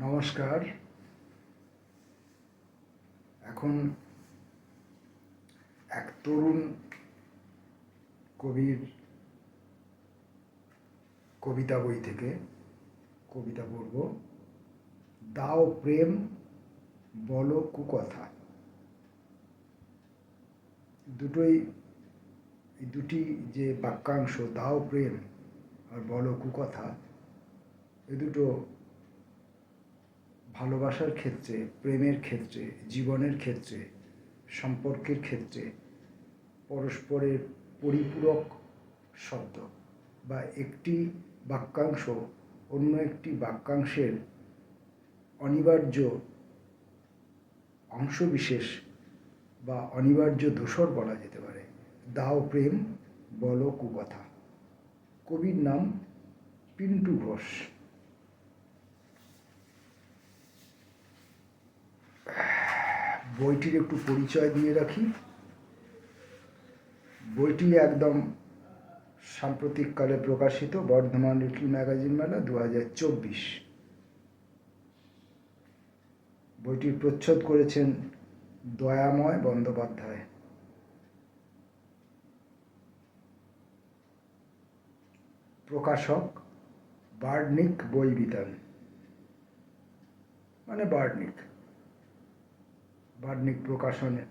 নমস্কার। এখন এক তরুণ কবির কবিতা বই থেকে কবিতা পড়ব। দাও প্রেম, বলো কুকথা। দুটোই, এই দুটি যে বাক্যাংশ, দাও প্রেম আর বলো কুকথা, এ দুটো ভালোবাসার ক্ষেত্রে, প্রেমের ক্ষেত্রে, জীবনের ক্ষেত্রে, সম্পর্কের ক্ষেত্রে পরস্পরের পরিপূরক শব্দ বা একটি বাক্যাংশ অন্য একটি বাক্যাংশের অনিবার্য অংশবিশেষ বা অনিবার্য দোসর বলা যেতে পারে। দাও প্রেম, বলো কুকথা। কবির নাম পিন্টু ঘোষ। বইটির একটু পরিচয় দিয়ে রাখি। বইটি একদম সাম্প্রতিককালে প্রকাশিত, বর্ধমান লিটল ম্যাগাজিন মেলা দু হাজার চব্বিশ। বইটির প্রচ্ছদ করেছেন দয়াময় বন্দ্যোপাধ্যায়। প্রকাশক বার্ডনিক বই বিতান মানে বার্ডনিক বার্ডনিক প্রকাশনের,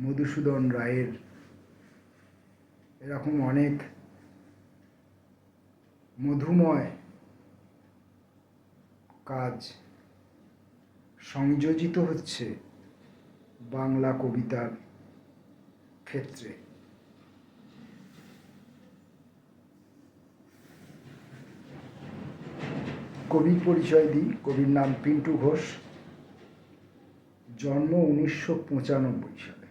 মধুসূদন রায়ের, এরকম অনেক মধুময় কাজ সংযোজিত হচ্ছে বাংলা কবিতার ক্ষেত্রে। কবির পরিচয় দিই। কবির নাম পিন্টু ঘোষ। জন্ম উনিশশো পঁচানব্বই সালে।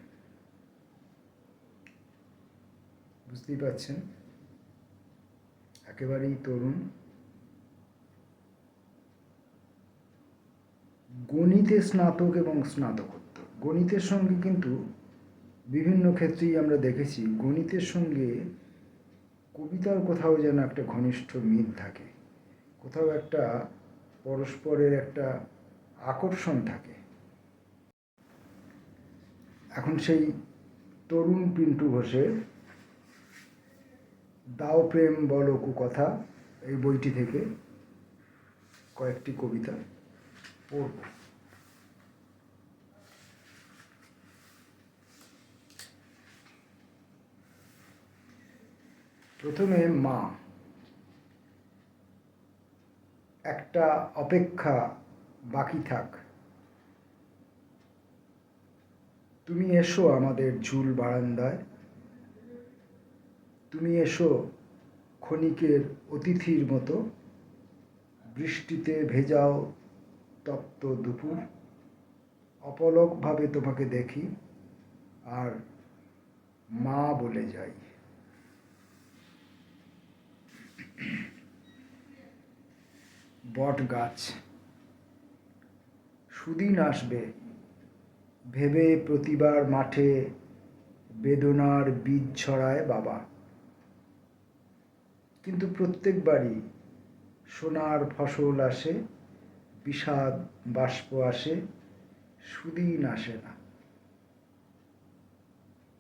বুঝতেই পারছেন? একেবারেই তরুণ। গণিতে স্নাতক এবং স্নাতকোত্তর। গণিতের সঙ্গে কিন্তু বিভিন্ন ক্ষেত্রেই আমরা দেখেছি, গণিতের সঙ্গে কবিতার কোথাও যেন একটা ঘনিষ্ঠ মিল থাকে। কোথাও একটা পরস্পরের একটা আকর্ষণ থাকে। এখন সেই তরুণ পিন্টু ঘোষের দাও প্রেম বলো কুকথা এই বইটি থেকে কয়েকটি কবিতা পড়ব। প্রথমে মা। একটা অপেক্ষা বাকি থাক। তুমি এসো আমাদের ঝুল বারান্দায়। তুমি এসো ক্ষণিকের অতিথির মতো। বৃষ্টিতে ভেজাও তপ্ত দুপুর। অপলকভাবে তোমাকে দেখি আর মা বলে যাই। বট গাছ সুদিন আসবে। ভেবে প্রতিবার মাঠে বেদনার বীজ ছড়ায় বাবা। কিন্তু প্রত্যেকবারই সোনার ফসল আসে, বিষাদ বাষ্প আসে, সুদিন আসে না।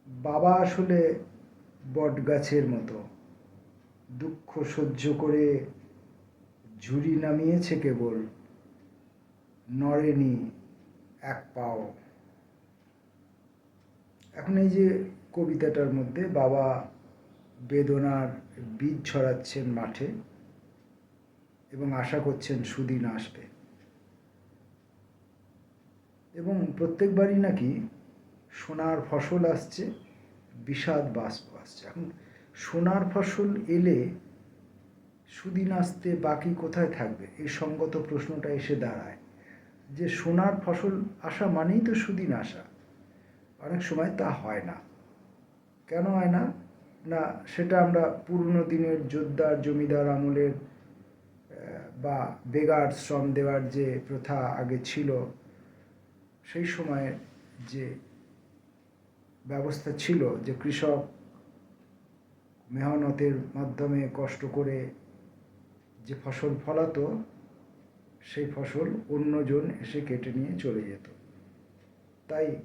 বাবা আসলে বটগাছের মতো, দুঃখ সহ্য করে ঝুড়ি নামিয়েছে কেবল, নড়েনি এক পাও। এখন এই যে কবিতাটার মধ্যে বাবা বেদনার বীজ ছড়াচ্ছেন মাঠে এবং আশা করছেন সুদিন আসবে। এবং প্রত্যেকবারই নাকি সোনার ফসল আসছে, বিষাদ বাষ্প আসছে। এখন সোনার ফসল এলে সুদিন আসতে বাকি কোথায় থাকবে? এই সঙ্গত প্রশ্নটা এসে দাঁড়ায়। যে সোনার ফসল আসা মানেই তো সুদিন আসা। অনেক সময় তা হয় না। কেন হয় না? না, সেটা আমরা পুরনো দিনের যোদ্ধার জমিদার আমলের বা বেগার শ্রম দেওয়ার যে প্রথা আগে ছিল, সেই সময়ে যে ব্যবস্থা ছিল যে কৃষক মেহনতের মাধ্যমে কষ্ট করে যে ফসল ফলাতো, সেই ফসল অন্যজন এসে কেটে নিয়ে চলে যেত। তাই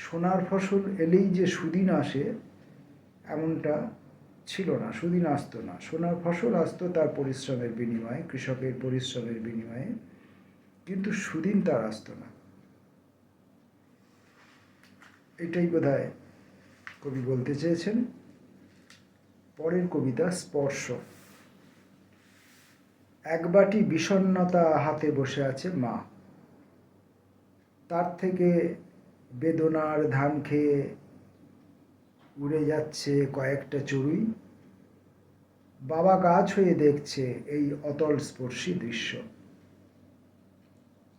সোনার ফসল এলেই যে সুদিন আসে, এমনটা ছিল না, সুদিন আসতো না। সোনার ফসল আসতো তার পরিশ্রমের বিনিময়ে, কৃষকের পরিশ্রমের বিনিময়ে, কিন্তু সুদিন তার আসতো না। এটাই বোধ কবি বলতে চেয়েছেন। পরের কবিতা, স্পর্শ। একবাটি বিষণ্ণতা হাতে বসে আছে মা। তার থেকে বেদনার ধান খেয়ে উড়ে যাচ্ছে কয়েকটা চড়ুই। বাবা গাছ হয়ে দেখছে এই অতল স্পর্শী দৃশ্য।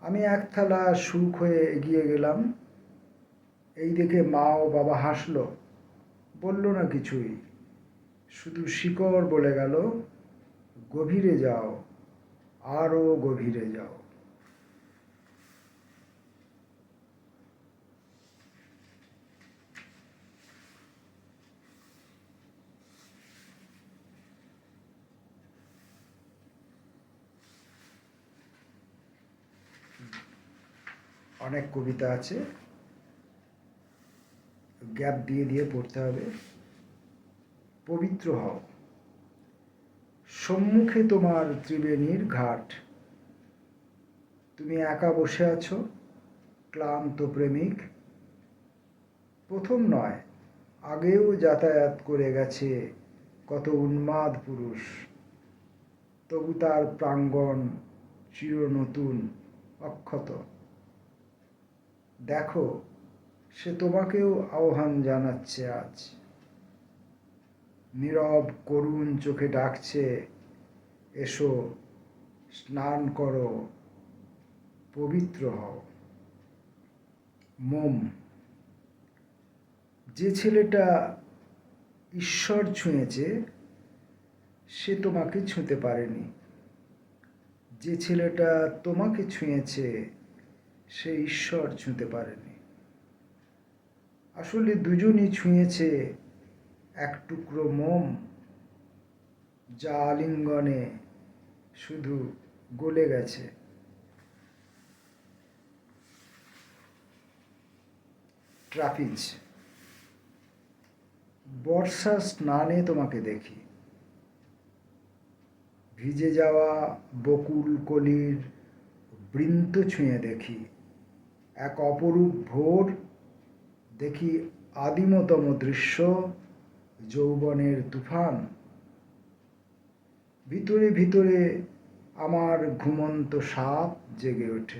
আমি এক থালা সুখ হয়ে এগিয়ে গেলাম। এই দেখে মা ও বাবা হাসলো। বলল না কিছুই। শুধু শিকড় বলে গেল, গভীরে যাও, আরও গভীরে যাও। অনেক কবিতা আছে। গ্যাপ দিয়ে দিয়ে পড়তে হবে। পবিত্র হও। সম্মুখে তোমার ত্রিবেণীর ঘাট। তুমি একা বসে আছো, ক্লান্ত প্রেমিক। প্রথম নয়, আগেও যাতায়াত করে গেছে কত উন্মাদ পুরুষ। তবু তার প্রাঙ্গণ চির নতুন অক্ষত। দেখো, সে তোমাকেও আহ্বান জানাচ্ছে আজ। নীরব করুণ চোখে ডাকছে, এসো, স্নান করো, পবিত্র হও। মোম, যে ছেলেটা ঈশ্বর ছুঁয়েছে, সে তোমাকে ছুঁতে পারেনি। যে ছেলেটা তোমাকে ছুঁয়েছে সে ঈশ্বর ছুঁতে পারেনি। আসলে দুজনই ছুঁয়েছে এক টুকরো মোম, যা আলিঙ্গনে শুধু গলে গেছে। ট্রাফিজ, বর্ষা স্নানে তোমাকে দেখি। ভিজে যাওয়া বকুল কলির বৃন্ত ছুঁয়ে দেখি। এক অপরূপ ভোর। দেখি আদিমতম দৃশ্য, যৌবনের তুফান। ভিতরে ভিতরে আমার ঘুমন্ত সাপ জেগে ওঠে।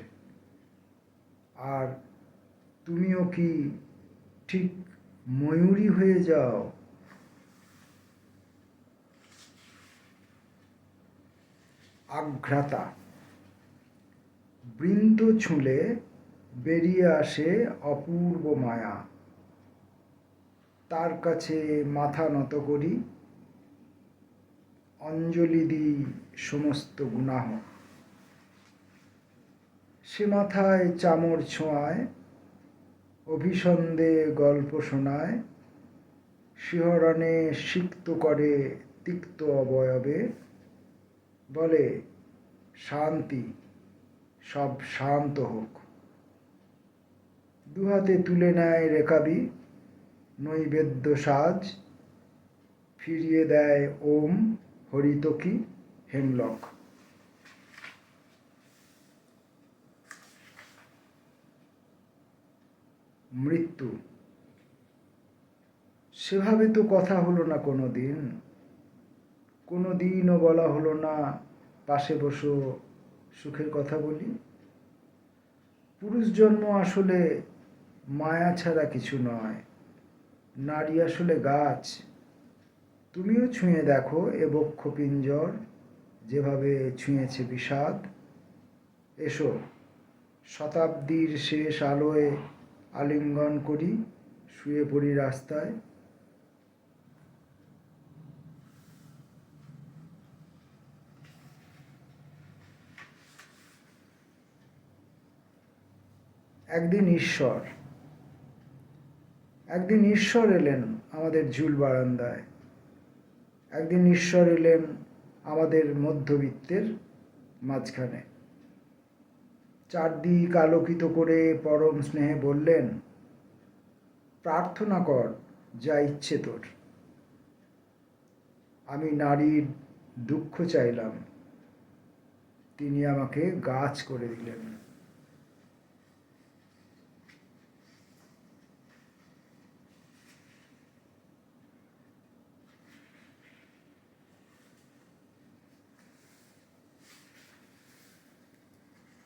আর তুমিও কি ঠিক ময়ূরী হয়ে যাও? আঘ্রাতা। বৃন্দ ছুঁলে বেরিয়ে আসে অপূর্ব মায়া। তার কাছে মাথা নত করি, অঞ্জলি দিই সমস্ত গুনাহ। সে মাথায় চামর ছোঁয়ায় অভিসন্দে গল্প শোনায়, শিহরণে সিক্ত করে তিক্ত অবয়বে, বলে, শান্তি, সব শান্ত হোক। দুহাতে তুলে নেয় রেকাবি নৈবেদ্য সাজ, ফিরিয়ে দেয় ওম হরিতকি হেমলক। মৃত্যু। সেভাবে তো কথা হলো না কোনো দিন কোনো দিনও বলা হলো না, পাশে বসো, সুখের কথা বলি। পুরুষ জন্ম আসলে মায়া ছাড়া কিছু নয়। নারী আসলে গাছ। তুমিও ছুঁয়ে দেখো এ বক্ষ পিঞ্জর যেভাবে ছুঁয়েছে বিষাদ। এসো, শতাব্দীর শেষ আলোয় আলিঙ্গন করি, শুয়ে পড়ি রাস্তায়। একদিন ঈশ্বর একদিন ঈশ্বর এলেন আমাদের ঝুল বারান্দায়। একদিন ঈশ্বর এলেন আমাদের মধ্যবিত্তের মাঝখানে। চারদিক আলোকিত করে পরম স্নেহে বললেন, প্রার্থনা কর, যা ইচ্ছে তোর। আমি নারীর দুঃখ চাইলাম। তিনি আমাকে গাছ করে দিলেন।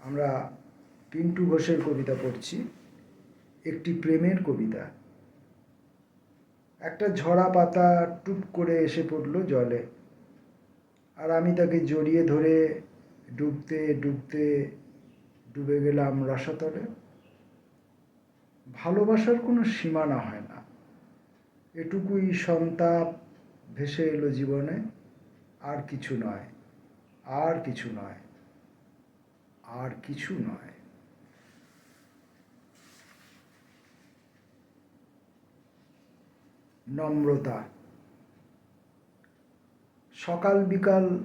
আমরা পিন্টু ঘোষের কবিতা পড়ছি, একটি প্রেমের কবিতা। একটা ঝরা পাতা টুপ করে এসে পড়ল জলে, আর আমি তাকে জড়িয়ে ধরে ডুবতে ডুবতে ডুবে গেলাম রসাতলে। ভালোবাসার কোনো সীমানা হয় না। এটুকুই সন্তাপ ভেসে এলো জীবনে, আর কিছু নয়, আর কিছু নয়। আর কিছু নয়। নম্রতা। সকাল বিকাল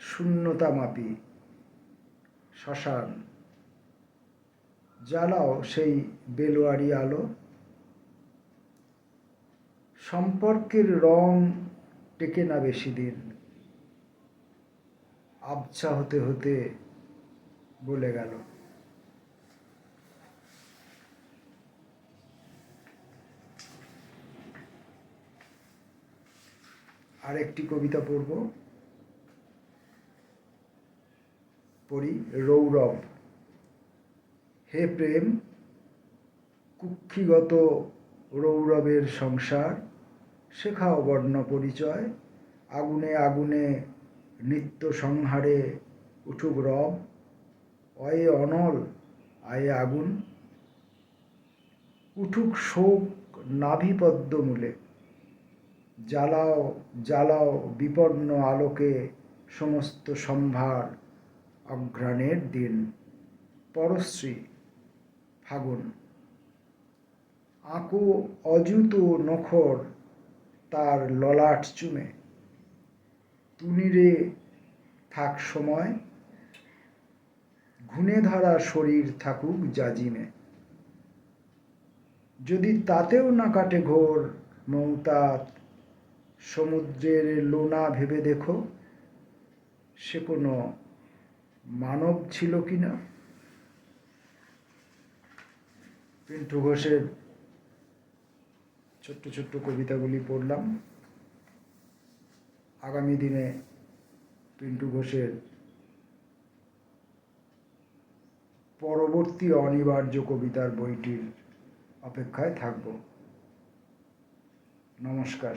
শূন্যতা মাপি, শ্মশান। জ্বালাও সেই বেলোয়ারি আলো। সম্পর্কের রং টেকে না বেশি দিন। আবছা হতে হতে বলে গেল। আরেকটি কবিতা পড়ব। পড়ি রৌরব। হে প্রেম, কুক্ষিগত রৌরবের সংসার, শেখাও বর্ণ পরিচয়, আগুনে আগুনে নিত্য সংহারে উঠুক রব। অয়ে অনল আয়ে আগুন। উঠুক শোক নাভিপদ্ম মূলে জ্বালাও জ্বালাও বিপন্ন আলোকে সমস্ত সম্ভার অঘ্রাণের দিন। পরশ্রী, ফাগুন। আঁকো অযুত নখর তার ললাট চুমে। তুনিরে থাক সময় ঘুণে ধরা শরীর থাকুক জাজিমে যদি তাতেও না কাটে ঘোর মৌতাত সমুদ্রের লোনা ভেবে দেখো, সে কোনো মানব ছিল কি না? পিন্টু ঘোষের ছোট্ট ছোট্ট কবিতাগুলি পড়লাম। আগামী দিনে পিন্টু ঘোষের পরবর্তী অনিবার্য কবিতার বইটির অপেক্ষায় থাকব। নমস্কার।